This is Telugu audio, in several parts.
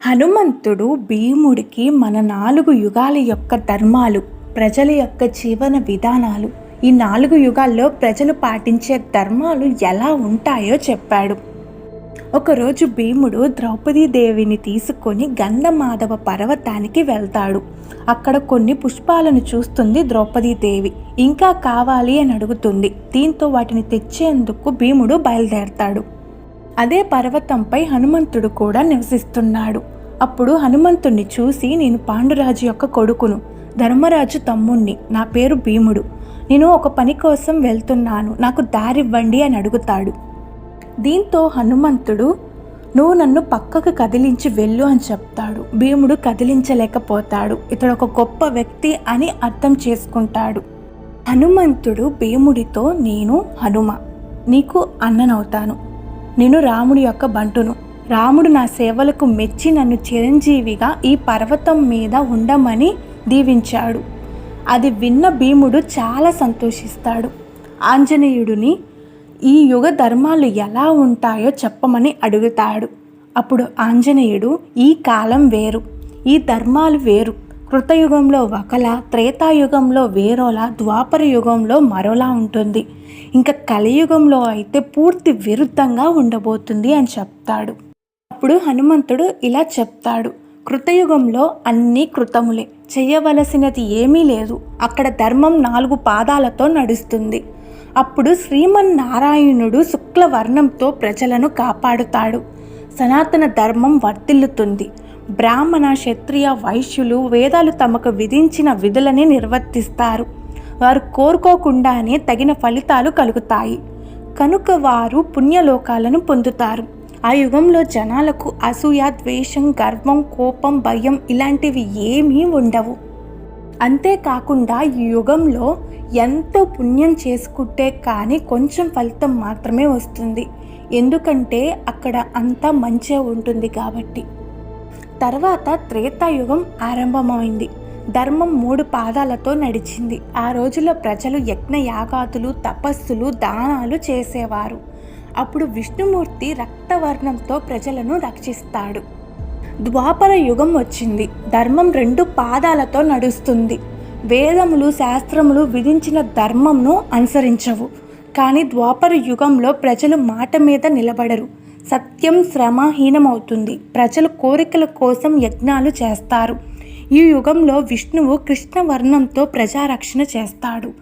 హనుమంతుడు భీముడికి మన నాలుగు యుగాల యొక్క ధర్మాలు ప్రజల యొక్క జీవన విధానాలు ఈ నాలుగు యుగాల్లో ప్రజలు పాటించే ధర్మాలు ఎలా ఉంటాయో చెప్పాడు. ఒకరోజు భీముడు ద్రౌపదీదేవిని తీసుకొని గంధమాధవ పర్వతానికి వెళ్తాడు. అక్కడ కొన్ని పుష్పాలను చూస్తుంది ద్రౌపదీదేవి ఇంకా కావాలి అని అడుగుతుంది. దీంతో వాటిని తెచ్చేందుకు భీముడు బయలుదేరతాడు. అదే పర్వతంపై హనుమంతుడు కూడా నివసిస్తున్నాడు. అప్పుడు హనుమంతుణ్ణి చూసి నేను పాండురాజు యొక్క కొడుకును ధర్మరాజు తమ్ముణ్ణి నా పేరు భీముడు. నేను ఒక పని కోసం వెళ్తున్నాను నాకు దారివ్వండి అని అడుగుతాడు. దీంతో హనుమంతుడు నువ్వు నన్ను పక్కకు కదిలించి వెళ్ళు అని చెప్తాడు. భీముడు కదిలించలేకపోతాడు. ఇతడు ఒక గొప్ప వ్యక్తి అని అర్థం చేసుకుంటాడు. హనుమంతుడు భీముడితో నేను హనుమ నీకు అన్ననవుతాను. నేను రాముడి యొక్క బంటును. రాముడు నా సేవలకు మెచ్చి నన్ను చిరంజీవిగా ఈ పర్వతం మీద ఉండమని దీవించాడు. అది విన్న భీముడు చాలా సంతోషిస్తాడు. ఆంజనేయుడిని ఈ యుగ ధర్మాలు ఎలా ఉంటాయో చెప్పమని అడుగుతాడు. అప్పుడు ఆంజనేయుడు ఈ కాలం వేరు. ఈ ధర్మాలు వేరు. కృతయుగంలో ఒకలా త్రేతాయుగంలో వేరోలా ద్వాపర యుగంలో మరోలా ఉంటుంది. ఇంకా కలియుగంలో అయితే పూర్తి విరుద్ధంగా ఉండబోతుంది అని చెప్తాడు. అప్పుడు హనుమంతుడు ఇలా చెప్తాడు. కృతయుగంలో అన్నీ కృతములే. చేయవలసినది ఏమీ లేదు. అక్కడ ధర్మం నాలుగు పాదాలతో నడుస్తుంది. అప్పుడు శ్రీమన్నారాయణుడు శుక్లవర్ణంతో ప్రజలను కాపాడుతాడు. సనాతన ధర్మం వర్తిల్లుతుంది బ్రాహ్మణ క్షత్రియ వైశ్యులు వేదాలు తమకు విధించిన విధులని నిర్వర్తిస్తారు. వారు కోరుకోకుండానే తగిన ఫలితాలు కలుగుతాయి. కనుక వారు పుణ్యలోకాలను పొందుతారు. ఆ యుగంలో జనాలకు అసూయ ద్వేషం గర్వం కోపం భయం ఇలాంటివి ఏమీ ఉండవు. అంతేకాకుండా ఈ యుగంలో ఎంతో పుణ్యం చేసుకుంటే కానీ కొంచెం ఫలితం మాత్రమే వస్తుంది. ఎందుకంటే అక్కడ అంతా మంచిగా ఉంటుంది కాబట్టి. తర్వాత త్రేతాయుగం ఆరంభమైంది. ధర్మం మూడు పాదాలతో నడిచింది. ఆ రోజుల్లో ప్రజలు యజ్ఞయాగాతులు తపస్సులు దానాలు చేసేవారు. అప్పుడు విష్ణుమూర్తి రక్తవర్ణంతో ప్రజలను రక్షిస్తాడు. ద్వాపర యుగం వచ్చింది. ధర్మం రెండు పాదాలతో నడుస్తుంది. వేదములు శాస్త్రములు విధించిన ధర్మంను అనుసరించవు. కానీ ద్వాపర యుగంలో ప్రజలు మాట మీద నిలబడరు. సత్యం శ్రమహీనమవుతుంది. ప్రజలు కోరికల కోసం యజ్ఞాలు చేస్తారు. ఈ యుగంలో విష్ణువు కృష్ణ వర్ణంతో ప్రజారక్షణ చేస్తాడు.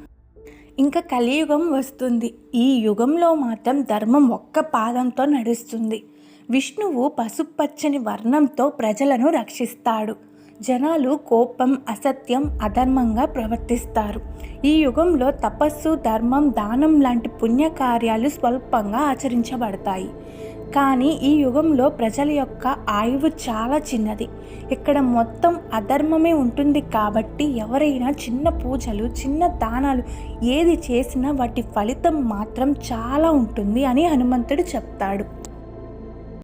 ఇంకా కలియుగం వస్తుంది. ఈ యుగంలో మాత్రం ధర్మం ఒక్క పాదంతో నడుస్తుంది. విష్ణువు పసుపచ్చని వర్ణంతో ప్రజలను రక్షిస్తాడు. జనాలు కోపం అసత్యం అధర్మంగా ప్రవర్తిస్తారు. ఈ యుగంలో తపస్సు ధర్మం దానం లాంటి పుణ్యకార్యాలు స్వల్పంగా ఆచరించబడతాయి. కానీ ఈ యుగంలో ప్రజల యొక్క ఆయువు చాలా చిన్నది. ఇక్కడ మొత్తం అధర్మమే ఉంటుంది కాబట్టి ఎవరైనా చిన్న పూజలు చిన్న దానాలు ఏది చేసినా వాటి ఫలితం మాత్రం చాలా ఉంటుంది అని హనుమంతుడు చెప్తాడు.